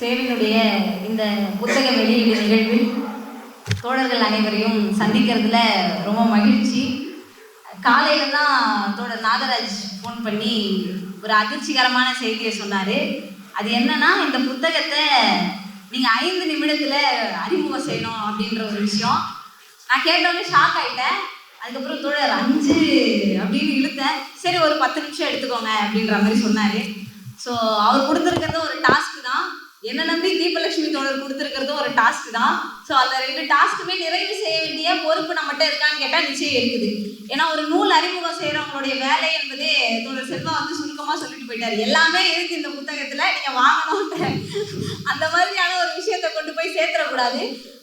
சேவினுடைய இந்த புத்தக வெளியீடு நிகழ்வில் தோழர்கள் அனைவரையும் சந்திக்கிறதுல ரொம்ப மகிழ்ச்சி. காலையில் தான் தோழர் நாகராஜ் ஃபோன் பண்ணி ஒரு அதிர்ச்சிகரமான செய்தியை சொன்னார். அது என்னன்னா இந்த புத்தகத்தை நீங்கள் ஐந்து நிமிடத்தில் அறிமுகம் செய்யணும் அப்படின்ற ஒரு விஷயம். நான் கேட்டோன்னே ஷாக் ஆயிட்டேன். அதுக்கப்புறம் தோழர் அஞ்சு அப்படின்னு இழுத்தேன். சரி ஒரு பத்து நிமிஷம் எடுத்துக்கோங்க அப்படின்ற மாதிரி சொன்னார். ஸோ அவர் கொடுத்துருக்கிறது ஒரு டாஸ்க் தான். என்ன நம்பி தீபலட்சுமி தோழர் கொடுத்துருக்கிறது ஒரு டாஸ்க் தான். ஸோ அந்த ரெண்டு டாஸ்க்குமே நிறைவு செய்ய வேண்டிய பொறுப்பு நம்மகிட்ட இருக்கான்னு கேட்டால் நிச்சயம் இருக்குது. ஏன்னா ஒரு நூல் அறிமுகம் செய்கிறவங்களுடைய வேலை என்பதே தோழர் செல்வா வந்து சுருக்கமாக சொல்லிட்டு போயிட்டார். எல்லாமே இருக்கு இந்த புத்தகத்தில் நீங்கள் வாங்கணுன்ற அந்த மாதிரியான ஒரு விஷயத்தை கொண்டு போய் சேர்த்துடக்கூடாது.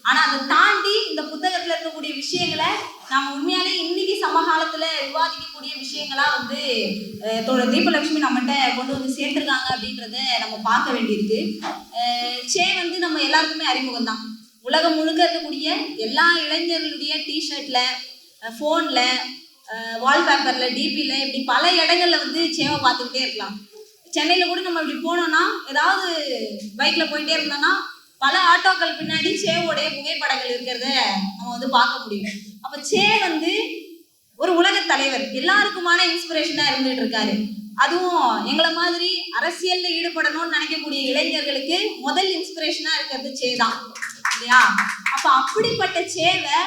ஆனால் அதை தாண்டி இந்த புத்தகத்தில் இருக்கக்கூடிய விஷயங்களை நாம உண்மையாலே இன்னைக்கு சமகாலத்தில் விவாதிக்கக்கூடிய விஷயங்களா வந்து தீபலட்சுமி நம்மகிட்ட கொண்டு வந்து சேர்த்துருக்காங்க அப்படின்றத நம்ம பார்க்க வேண்டியிருக்கு. சே வந்து நம்ம எல்லாருக்குமே அறிமுகம் தான் உலகம் முழுக்க இருக்கக்கூடிய எல்லா இளைஞர்களுடைய டிஷர்ட்ல ஃபோனில் வால்பேப்பர்ல டிபியில் இப்படி பல இடங்கள்ல வந்து சேவை பார்த்துக்கிட்டே இருக்கலாம். சென்னையில் கூட நம்ம இப்படி போனோம்னா ஏதாவது பைக்கில் போயிட்டே இருந்தோம்னா பல ஆட்டோக்கள் பின்னாடி சேவோடைய புகைப்படங்கள் இருக்கிறத நம்ம வந்து பார்க்க முடியும். அப்போ சே வந்து ஒரு உலக தலைவர். எல்லாருக்குமான இன்ஸ்பிரேஷனாக இருந்துட்டு இருக்காரு. அதுவும் எங்களை மாதிரி அரசியல்ல ஈடுபடணும்னு நினைக்கக்கூடிய இளைஞர்களுக்கு முதல் இன்ஸ்பிரேஷனா இருக்கிறது சே தான். இல்லையா? அப்ப அப்படிப்பட்ட சேவை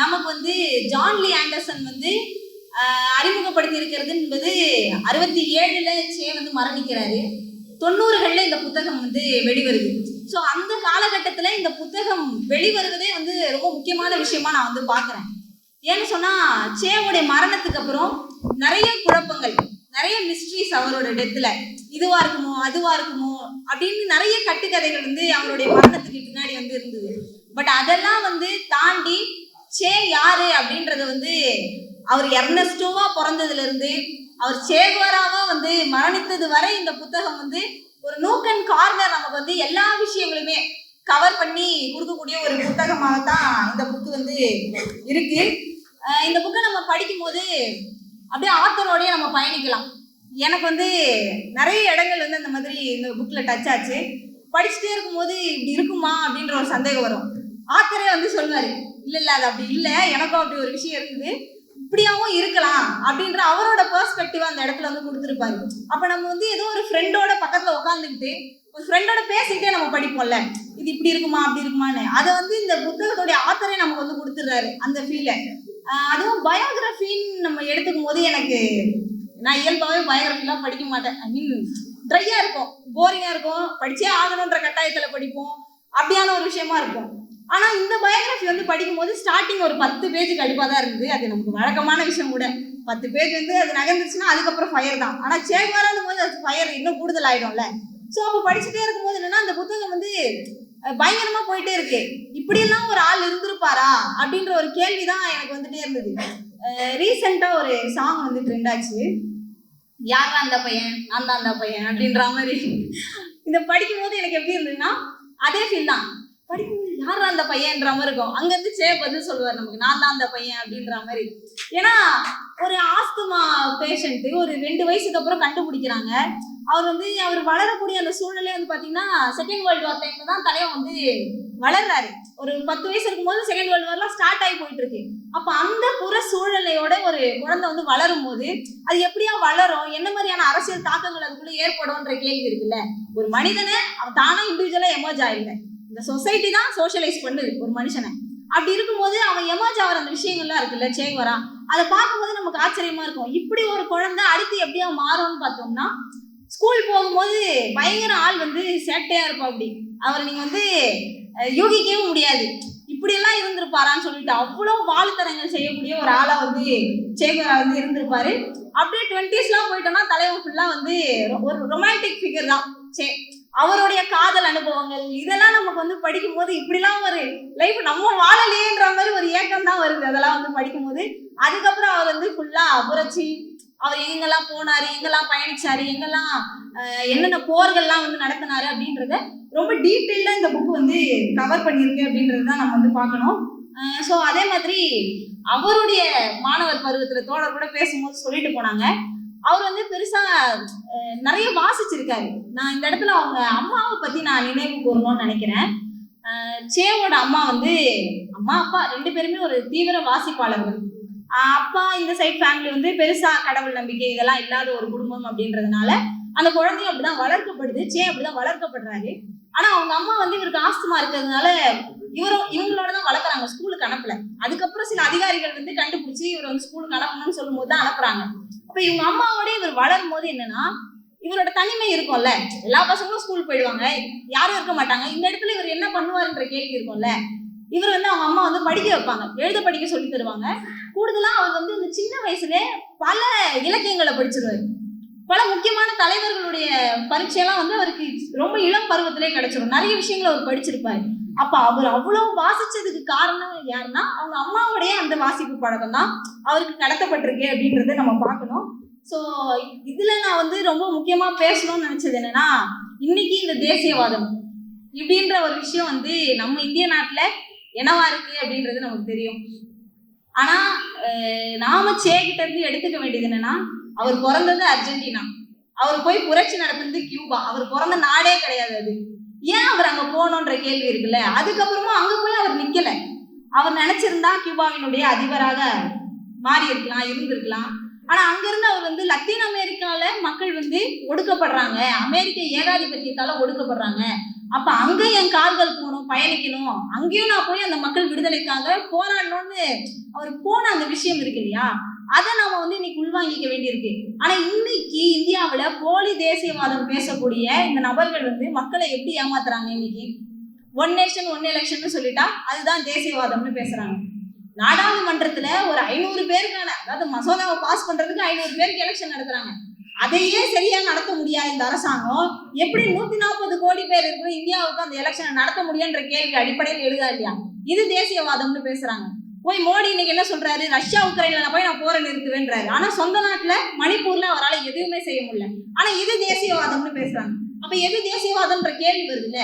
நமக்கு வந்து ஜான்லி ஆண்டர்சன் வந்து அறிமுகப்படுத்தி இருக்கிறது என்பது அறுபத்தி ஏழுல சே வந்து மரணிக்கிறாரு. தொண்ணூறுகள்ல இந்த புத்தகம் வந்து வெளிவருது. ஸோ அந்த காலகட்டத்தில் இந்த புத்தகம் வெளிவருவதே வந்து ரொம்ப முக்கியமான விஷயமா நான் வந்து பார்க்குறேன் ஏன்னு சொன்னால் சேவுடைய மரணத்துக்கு அப்புறம் நிறைய குழப்பங்கள் நிறைய மிஸ்ட்ரிஸ் அவரோட டெத்தில் இதுவா இருக்குமோ அதுவா இருக்குமோ அப்படின்னு நிறைய கட்டுக்கதைகள் வந்து அவருடைய மரணத்துக்கு பின்னாடி வந்து இருந்தது. பட் அதெல்லாம் வந்து தாண்டி சே யாரு அப்படின்றத வந்து அவர் எர்னஸ்டோவா பிறந்ததுல இருந்து அவர் சேகுவராவா வந்து மரணித்தது வரை இந்த புத்தகம் வந்து ஒரு நூக்கன் கார்னர் நமக்கு வந்து எல்லா விஷயங்களுமே கவர் பண்ணி கொடுக்கக்கூடிய ஒரு புத்தகமாக தான் இந்த புக்கு வந்து இருக்கு. இந்த புக்கை நம்ம படிக்கும்போது அப்படியே ஆத்தரோடய நம்ம பயணிக்கலாம். எனக்கு வந்து நிறைய இடங்கள் வந்து அந்த மாதிரி இந்த புக்கில் டச் ஆச்சு. படிச்சுட்டே இருக்கும்போது இப்படி இருக்குமா அப்படின்ற ஒரு சந்தேகம் வரும். ஆத்தரே வந்து சொல்லுவார் இல்லை இல்லை அது அப்படி இல்லை. எனக்கும் அப்படி ஒரு விஷயம் இருக்குது. இப்படியாவும் இருக்கலாம் அப்படின்ற அவரோட பெர்ஸ்பெக்டிவ் அந்த இடத்துல வந்து கொடுத்துருப்பாரு. அப்ப நம்ம வந்து ஏதோ ஒரு ஃப்ரெண்டோட பக்கத்துல உட்காந்துக்கிட்டு ஒரு ஃப்ரெண்டோட பேசிக்கிட்டே நம்ம படிப்போம்ல. இது இப்படி இருக்குமா அப்படி இருக்குமான்னு. அதை வந்து இந்த புத்தகத்துடைய ஆத்தரே நமக்கு வந்து கொடுத்துடுறாரு அந்த ஃபீலை அதுவும் பயோகிராஃபின்னு நம்ம எடுத்துக்கும் போது எனக்கு நான் இயல்பாகவே பயோகிராஃபிலாம் படிக்க மாட்டேன். ஐ மீன் ட்ரையாக இருக்கும் போரிங்காக இருக்கும் படிச்சே ஆகணுன்ற கட்டாயத்தில் படிப்போம். அப்படியான ஒரு விஷயமா இருக்கும். ஆனால் இந்த பயோகிராஃபி வந்து படிக்கும்போது ஸ்டார்டிங் ஒரு பத்து பேஜ் கடுப்பாக தான் இருந்தது. அது நமக்கு வழக்கமான விஷயம் கூட. பத்து பேஜ் வந்து அது நகர்ந்துச்சுன்னா அதுக்கப்புறம் ஃபயர் தான். ஆனால் சேவாரான போது அது ஃபயர் இன்னும் கூடுதல் ஆயிடும்ல ஸோ அப்போ படிச்சுட்டே இருக்கும்போது என்னன்னா அந்த புத்தகம் வந்து பயங்கரமா போயிட்டே இருக்கு. இப்படியெல்லாம் ஒரு ஆள் இருந்திருப்பாரா? அப்படின்ற ஒரு கேள்வி தான் எனக்கு வந்துட்டே இருந்தது. ரீசெண்டா ஒரு சாங் வந்து ட்ரெண்ட் ஆச்சு. யாரா அந்த பையன்? நான் தான் அந்த பையன் அப்படின்ற மாதிரி. இதை படிக்கும்போது எனக்கு எப்படி இருந்ததுன்னா அதே ஃபீல் தான். படிக்கும் யாரா அந்த பையன்ற மாதிரி இருக்கும். அங்கேருந்து சே பதில் சொல்லுவார் நமக்கு நான் தான் அந்த பையன் அப்படின்ற மாதிரி. ஏன்னா ஒரு ஆஸ்துமா பேஷண்ட்டு ஒரு ரெண்டு வயசுக்கு அப்புறம் கண்டுபிடிக்கிறாங்க. அவர் வந்து அவர் வளரக்கூடிய அந்த சூழ்நிலை வந்து பார்த்தீங்கன்னா செகண்ட் வேர்ல்டு வார் டைம்ல தான் தலைவன் வந்து வளர்றாரு. ஒரு பத்து வயசு இருக்கும்போது செகண்ட் வேர்ல்டு வார்லாம் ஸ்டார்ட் ஆகி போயிட்டு இருக்கு அப்போ அந்த புற சூழ்நிலையோட ஒரு குழந்தை வந்து வளரும் போது அது எப்படியா வளரும்? என்ன மாதிரியான அரசியல் தாக்கங்கள் அதுக்குள்ள ஏற்படும்ன்ற கேள்வி இருக்குல்ல. ஒரு மனிதனை அவன் தானா இண்டிவிஜுவலா எமர்ஜ் ஆயில்ல இந்த சொசைட்டி தான் சோஷியலைஸ் பண்ணுது ஒரு மனுஷனை. அப்படி இருக்கும்போது அவன் எமர்ஜ் ஆகிற அந்த விஷயங்கள்லாம் இருக்குல்ல சேவரா அதை பார்க்கும்போது நமக்கு ஆச்சரியமா இருக்கும். இப்படி ஒரு குழந்தை அடுத்து எப்படியா மாறும்னு பார்த்தோம்னா ஸ்கூல் போகும்போது பயங்கர ஆள் வந்து சேட்டையா இருப்பா அப்படி. அவரை நீங்க வந்து அஹ், முடியாது. இப்படியெல்லாம் இருந்திருப்பாரான்னு சொல்லிட்டு அவ்வளோ வாழ்த்தனங்கள் செய்யக்கூடிய ஒரு ஆளா வந்து சேகரா வந்து இருந்திருப்பாரு. அப்படியே டுவெண்ட்டிஸ்லாம் போயிட்டோம்னா தலைவர் ஃபுல்லா வந்து ஒரு ரொமான்டிக் ஃபிகர் தான். சே அவருடைய காதல் அனுபவங்கள் இதெல்லாம் நமக்கு வந்து படிக்கும் போது இப்படிலாம் ஒரு லைஃப் நம்ம வாழலையேன்ற மாதிரி ஒரு ஏக்கம் தான் வருது. அதெல்லாம் வந்து படிக்கும்போது. அதுக்கப்புறம் அவர் வந்து ஃபுல்லா புரட்சி அவர் எங்கெல்லாம் போனாரு எங்கெல்லாம் பயணிச்சாரு எங்கெல்லாம் என்னென்ன போர்கள்லாம் வந்து நடத்தினாரு அப்படின்றத ரொம்ப டீட்டெயிலாக இந்த புக் வந்து கவர் பண்ணியிருக்கு அப்படின்றது தான் நம்ம வந்து பார்க்கணும். ஸோ அதே மாதிரி அவருடைய மாணவர் பருவத்தில் தோழர் கூட பேசும்போது சொல்லிட்டு போனாங்க. அவர் வந்து பெருசா நிறைய வாசிச்சிருக்காரு. நான் இந்த இடத்துல அவங்க அம்மாவை பத்தி நான் நினைவு கூறணும்னு நினைக்கிறேன். சேவோட அம்மா வந்து அம்மா அப்பா ரெண்டு பேருமே ஒரு தீவிர வாசிப்பாளர்கள். அப்பா இந்த சைட் ஃபேமிலி வந்து பெருசா கடவுள் நம்பிக்கை இதெல்லாம் இல்லாத ஒரு குடும்பம் அப்படின்றதுனால அந்த குழந்தையும் அப்படிதான் வளர்க்கப்படுது. சே அப்படிதான் வளர்க்கப்படுறாரு. ஆனா அவங்க அம்மா வந்து இவருக்கு ஆஸ்துமா இருக்கிறதுனால இவரும் இவங்களோட தான் வளர்க்குறாங்க. ஸ்கூலுக்கு அனுப்பல. அதுக்கப்புறம் சில அதிகாரிகள் வந்து கண்டுபிடிச்சு இவர் வந்து ஸ்கூலுக்கு அனுப்பணும்னு சொல்லும் போது தான் அனுப்புறாங்க. அப்ப இவங்க அம்மாவோட இவர் வளரும் போது என்னன்னா இவரோட தனிமை இருக்கும்ல. எல்லா பசங்களும் ஸ்கூல் போயிடுவாங்க. யாரும் இருக்க மாட்டாங்க. இந்த இடத்துல இவர் என்ன பண்ணுவாருன்ற கேள்வி இருக்கும்ல. இவர் வந்து அவங்க அம்மா வந்து படிக்க வைப்பாங்க. எழுத படிக்க சொல்லி தருவாங்க. கூடுதலா அவர் வந்து இந்த சின்ன வயசுல பல இலக்கியங்களை படிச்சிருவாரு. பல முக்கியமான தலைவர்களுடைய பரீட்சையெல்லாம் வந்து அவருக்கு ரொம்ப இளம் பருவத்திலே கிடைச்சிடும் நிறைய விஷயங்களை அவர் படிச்சிருப்பாரு. அப்ப அவர் அவ்வளவு வாசிச்சதுக்கு காரணம் யாருன்னா அவங்க அம்மாவுடைய அந்த வாசிப்பு பழக்கம் தான் அவருக்கு கடத்தப்பட்டிருக்கு அப்படின்றத நம்ம பார்க்கணும். ஸோ இதுல நான் வந்து ரொம்ப முக்கியமா பேசணும்னு நினைச்சது என்னன்னா இன்னைக்கு இந்த தேசியவாதம் இப்படின்ற ஒரு விஷயம் வந்து நம்ம இந்திய நாட்டுல என்னவா இருக்கு அப்படின்றது நமக்கு தெரியும். ஆனா நாம சேகிட்ட இருந்து எடுத்துக்க வேண்டியது என்னன்னா அவர் பிறந்தது அர்ஜென்டினா. அவர் போய் புரட்சி நடத்துனது கியூபா. அவர் பிறந்த நாடே கிடையாது அது. ஏன் அவர் அங்க போகணுன்ற கேள்வி இருக்குல்ல? அதுக்கப்புறமா அங்க போய் அவர் நிக்கல. அவர் நினைச்சிருந்தா கியூபாவினுடைய அதிபராக மாறி இருக்கலாம் இருந்திருக்கலாம். ஆனா அங்கிருந்து அவர் வந்து லத்தீன் அமெரிக்கால மக்கள் வந்து ஒடுக்கப்படுறாங்க. அமெரிக்க ஏகாதிபத்தியத்தால ஒடுக்கப்படுறாங்க. அப்ப அங்க என் கால்கள் போகணும் பயணிக்கணும். அங்கேயும் நான் போய் அந்த மக்கள் விடுதலைக்காக போராடணும்னு அவர் போன அந்த விஷயம் இருக்கு இல்லையா? அதை நாம வந்து இன்னைக்கு உள்வாங்கிக்க வேண்டியிருக்கு. ஆனா இன்னைக்கு இந்தியாவில போலி தேசியவாதம் பேசக்கூடிய இந்த நபர்கள் வந்து மக்களை எப்படி ஏமாத்துறாங்க இன்னைக்கு? ஒன் நேஷன் ஒன் எலெக்ஷன் சொல்லிட்டா அதுதான் தேசியவாதம்னு பேசுறாங்க. நாடாளுமன்றத்துல ஒரு ஐநூறு பேருக்கான அதாவது மசோதாவை பாஸ் பண்றதுக்கு ஐநூறு பேருக்கு எலெக்ஷன் நடத்துறாங்க. அதையே சரியா நடத்த முடியாது இந்த அரசாங்கம். எப்படி நூத்தி நாற்பது கோடி பேர் இருக்கிற இந்தியாவுக்கு அந்த எலெக்ஷனை நடத்த முடியுன்ற கேள்வி அடிப்படையில் எழுதா இல்லையா? இது தேசியவாதம்னு பேசுறாங்க. போய் மோடி இன்னைக்கு என்ன சொல்றாரு? ரஷ்யா உக்ரைன்ல போய் நான் போரை நிறுத்துவேன்றாரு. ஆனா சொந்த நாட்டுல மணிப்பூர்ல அவரால் எதுவுமே செய்ய முடியல. ஆனா இது தேசியவாதம்னு பேசுறாங்க. அப்ப எது தேசியவாதம்ன்ற கேள்வி வருதுல்ல?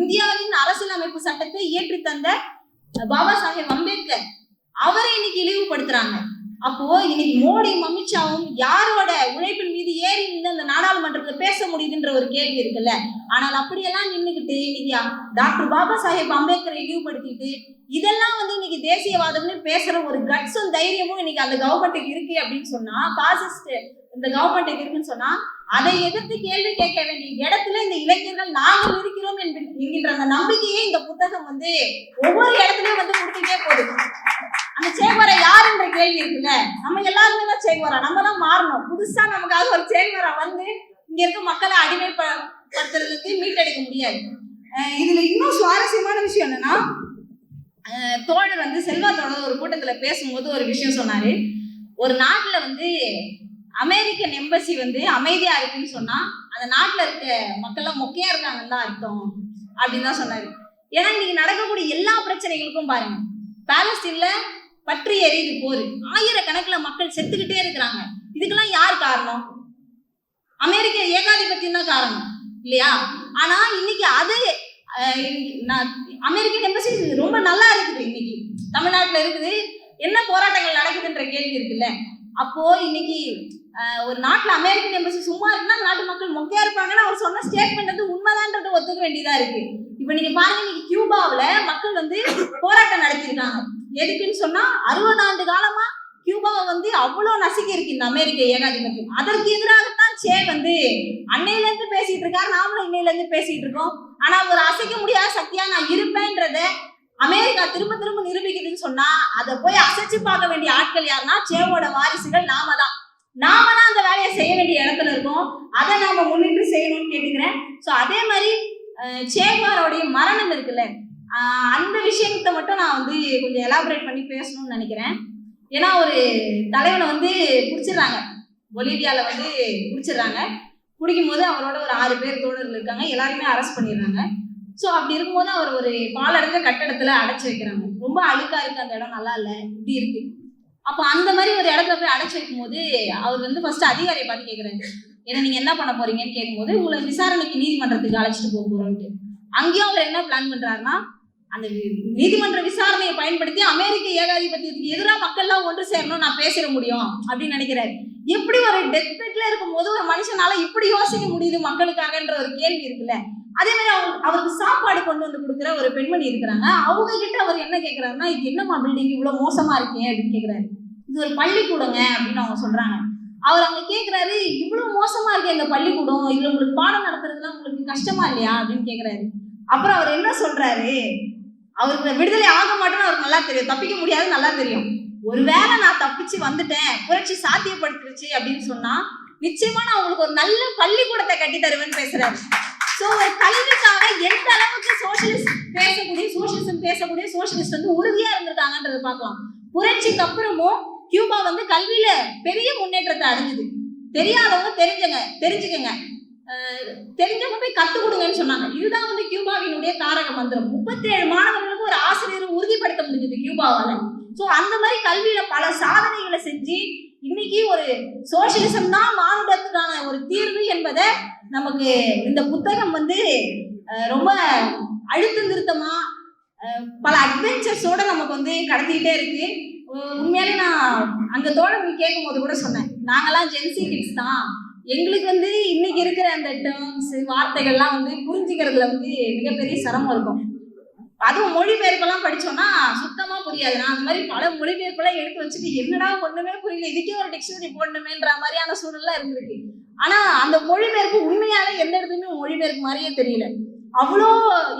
இந்தியாவின் அரசியலமைப்பு சட்டத்தை இயற்றி தந்த பாபா சாஹேப் அம்பேத்கர். அவரை இன்னைக்கு இழிவுபடுத்துறாங்க. அப்போ இன்னைக்கு மோடி அமித்ஷாவும் யாரோட உழைப்பின் மீது ஏறி நின்று அந்த நாடாளுமன்றத்துல பேச முடியுதுன்ற ஒரு கேள்வி இருக்குல்ல? ஆனால் அப்படியெல்லாம் நின்றுக்கிட்டு இன்னைக்கு டாக்டர் பாபா சாஹேப் அம்பேத்கரை இழிவுபடுத்திட்டு இதெல்லாம் வந்து இன்னைக்கு தேசியவாதம்னு பேசுற ஒரு கட்ஸும் தைரியமும் இன்னைக்கு அந்த கவர்மெண்ட்டுக்கு இருக்கு அப்படின்னு சொன்னா பாசிஸ்ட் இந்த கவர்மெண்ட்டுக்கு இருக்குன்னு சொன்னா அதை எதிர்த்து கேள்வி கேட்க வேண்டிய இடத்துல இந்த இளைஞர்கள் நாங்கள் இருக்கிறோம் என்கின்ற அந்த நம்பிக்கையே இந்த புத்தகம் வந்து ஒவ்வொரு இடத்துலயும் வந்து கொடுத்துட்டே போகுது. அந்த சேகுவரா யாருன்ற கேள்வி இருக்குல்ல? நம்ம எல்லாருமே தான் சேகுவரா? நம்ம தான் மாறணும். புதுசா நமக்காக ஒரு சேகுவரா வந்து இங்க இருக்க மக்களை அடிமைப்படுத்துறதுக்கு மீட்டெடுக்க முடியாது. இதுல இன்னும் சுவாரஸ்யமான விஷயம் என்னன்னா தோழர் வந்து செல்வத்தோட ஒரு கூட்டத்துல பேசும்போது ஒரு விஷயம் சொன்னாரு. ஒரு நாட்டுல வந்து அமெரிக்கன் எம்பசி வந்து அமைதியா இருக்குன்னு சொன்னா அந்த நாட்டுல இருக்க மக்கள்லாம் மொக்கையா இருக்காங்கன்னு தான் அர்த்தம் அப்படின்னு தான் சொன்னாரு. ஏன்னா இன்னைக்கு நடக்கக்கூடிய எல்லா பிரச்சனைகளுக்கும் பாருங்க பாலஸ்தீன்ல பற்றி எரியுது போர். ஆயிரக்கணக்கில் மக்கள் செத்துக்கிட்டே இருக்கிறாங்க. இதுக்கெல்லாம் யார் காரணம்? அமெரிக்க ஏகாதிபத்தியம் தான் காரணம். இல்லையா? ஆனா இன்னைக்கு அது நான் அமெரிக்கன் எம்பசி ரொம்ப நல்லா இருக்குது இன்னைக்கு. தமிழ்நாட்டில் இருக்குது. என்ன போராட்டங்கள் நடக்குதுன்ற கேள்வி இருக்குல்ல? அப்போ இன்னைக்கு ஒரு நாட்டில் அமெரிக்கன் எம்பசி சும்மா இருக்குன்னா நாட்டு மக்கள் மொக்கையா இருப்பாங்கன்னு அவர் சொன்ன ஸ்டேட்மெண்ட் வந்து உண்மைதான்றது ஒத்துக்க வேண்டியதா இருக்கு. இப்போ நீங்க பாருங்க இன்னைக்கு கியூபாவில் மக்கள் வந்து போராட்டம் நடத்தியிருக்காங்க. எதுக்குன்னு சொன்னா அறுபது ஆண்டு காலமா கியூபாவை வந்து அவ்வளோ நசுக்கி இருக்கு இந்த அமெரிக்க ஏகாதிபத்தியம். அதற்கு எதிராகத்தான் சே வந்து அன்னையில இருந்து பேசிட்டு இருக்காரு நாமளும் இன்னையில இருந்து பேசிட்டு இருக்கோம். ஆனா ஒரு அசைக்க முடியாத சக்தியா நான் இருப்பேன்றத அமெரிக்கா திரும்ப திரும்ப நிரூபிக்குதுன்னு சொன்னா அதை போய் அசைச்சு பார்க்க வேண்டிய ஆட்கள் யாருன்னா சேவோட வாரிசுகள் நாம தான். நாம தான் அந்த வேலையை செய்ய வேண்டிய இடத்துல இருக்கோம். அதை நாம முன்னிட்டு செய்யணும்னு கேட்டுக்கிறேன். ஸோ அதே மாதிரி அஹ், சேகுவாரோடைய மரணம் இருக்குல்ல அந்த விஷயத்தை மட்டும் நான் வந்து கொஞ்சம் எலாபரேட் பண்ணி பேசணும்னு நினைக்கிறேன். ஏன்னா ஒரு தலைவனை வந்து பிடிச்சிடுறாங்க. பொலிவியால வந்து பிடிச்சிடுறாங்க. பிடிக்கும் போது அவரோட ஒரு ஆறு பேர் தோழர்கள் இருக்காங்க. எல்லாருமே அரெஸ்ட் பண்ணிடுறாங்க. ஸோ அப்படி இருக்கும்போது அவர் ஒரு பாலடைஞ்ச கட்டடத்துல அடைச்சி வைக்கிறாங்க. ரொம்ப அழுக்கா இருக்கு அந்த இடம். நல்லா இல்லை. இப்படி இருக்கு. அப்போ அந்த மாதிரி ஒரு இடத்துல போய் அடைச்சு வைக்கும்போது அவர் வந்து ஃபர்ஸ்ட் அதிகாரியை பார்த்து கேட்குறாரு ஏன்னா நீங்க என்ன பண்ண போறீங்கன்னு கேட்கும்போது உங்களை விசாரணைக்கு நீதிமன்றத்துக்கு அழைச்சிட்டு போக போறோம்ட்டு அங்கேயும் அவர் என்ன பிளான் பண்றாருன்னா அந்த நீதிமன்ற விசாரணையை பயன்படுத்தி அமெரிக்க ஏகாதிபத்தியத்துக்கு எதிராக மக்கள்லாம் ஒன்று சேரணும் நான் பேசிட முடியும் அப்படின்னு நினைக்கிறாரு. எப்படி ஒரு டெத் பெட்ல இருக்கும்போது ஒரு மனுஷனால இப்படி யோசிக்க முடியுது மக்களுக்காகன்ற ஒரு கேள்வி இருக்குல்ல? அதே மாதிரி அவங்க அவருக்கு சாப்பாடு கொண்டு வந்து கொடுக்குற ஒரு பெண்மணி இருக்கிறாங்க. அவங்க கிட்ட அவர் என்ன கேட்கிறாருன்னா இது என்னம்மா பில்டிங் இவ்வளவு மோசமா இருக்கே அப்படின்னு கேட்கிறாரு இது ஒரு பள்ளிக்கூடங்க அப்படின்னு அவங்க சொல்றாங்க. அவர் அவங்க கேக்குறாரு இவ்வளவு மோசமா இருக்கு எங்க பள்ளிக்கூடம் இதுல உங்களுக்கு பாடம் நடத்துறதுலாம் உங்களுக்கு கஷ்டமா இல்லையா அப்படின்னு கேக்குறாரு. அப்புறம் அவர் என்ன சொல்றாரு? அவருக்கு விடுதலை ஆக மாட்டேன்னு அவருக்கு நல்லா தெரியும். தப்பிக்க முடியாது நல்லா தெரியும். ஒருவேளை நான் தப்பிச்சு வந்துட்டேன் புரட்சி சாத்தியப்படுத்திருச்சு அப்படின்னு சொன்னா நிச்சயமா நான் உங்களுக்கு ஒரு நல்ல பள்ளிக்கூடத்தை கட்டி தருவேன்னு பேசுறாரு ஸோ ஒரு கல்விக்காக எந்த அளவுக்கு சோசியலிஸ்ட் பேசக்கூடிய சோசியலிசம் பேசக்கூடிய சோசியலிஸ்ட் வந்து உறுதியா இருந்திருக்காங்கன்றது பார்க்கலாம். புரட்சிக்கு அப்புறமும் கியூபா வந்து கல்வியில பெரிய முன்னேற்றத்தை அடைஞ்சது. தெரியாதவங்க தெரிஞ்சுங்க தெரிஞ்சுக்கங்க. தெரிஞ்சவங்க போய் கத்து கொடுங்கன்னு சொன்னாங்க. இதுதான் வந்து கியூபாவினுடைய தாரக மந்திரம். முப்பத்தி ஏழு மாணவர்களுக்கு ஒரு ஆசிரியர் உறுதிப்படுத்த முடிஞ்சது கியூபாவால. சோ அந்த மாதிரி கல்வியில பல சாதனைகளை செஞ்சு இன்னைக்கு ஒரு சோசியலிசம் தான் மானுடத்துக்கான ஒரு தீர்வு என்பதை நமக்கு இந்த புத்தகம் வந்து ரொம்ப அழுத்த நிறுத்தமா பல அட்வென்ச்சர்ஸோட நமக்கு வந்து கடத்திக்கிட்டே இருக்கு. உண்மையாலே நான் அங்க தோழர்கள் கேட்கும் போது கூட சொன்னேன். நாங்கெல்லாம் ஜென்சி கிட்ஸ் தான். எங்களுக்கு வந்து இன்னைக்கு இருக்கிற அந்த டேர்ம்ஸ் வார்த்தைகள்லாம் வந்து புரிஞ்சுக்கிறதுல வந்து மிகப்பெரிய சிரமம் இருக்கும். அதுவும் மொழிபெயர்ப்பெல்லாம் படிச்சோம்னா சுத்தமா புரியாது. நான் அந்த மாதிரி பல மொழிபெயர்ப்பெல்லாம் எடுத்து வச்சுட்டு என்னடா ஒண்ணுமே புரியல இதுக்கே ஒரு டிக்ஷனரி போடணுமேன்ற மாதிரியான சூழல்லாம் இருந்திருக்கு. ஆனா அந்த மொழிபெயர்ப்பு உண்மையாலே எந்த இடத்துலயுமே மொழிபெயர்ப்பு மாதிரியே தெரியல. அவ்வளோ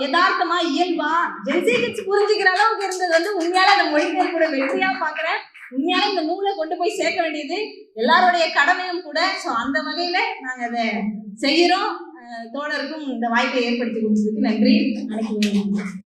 யதார்த்தமா இயல்பா ஜென்சி கிட்ஸ் புரிஞ்சுக்கிற அளவுக்கு இருந்தது வந்து உண்மையால அந்த மொழிபெயர்ப்போட வெற்றியா பாக்குறேன். உண்மையால இந்த நூலை கொண்டு போய் சேர்க்க வேண்டியது எல்லாருடைய கடமையும் கூட. ஸோ அந்த வகையில நாங்க அதை செய்கிறோம். தோழருக்கும் இந்த வாய்ப்பை ஏற்படுத்தி கொடுத்ததுக்கு நன்றி. அனைத்து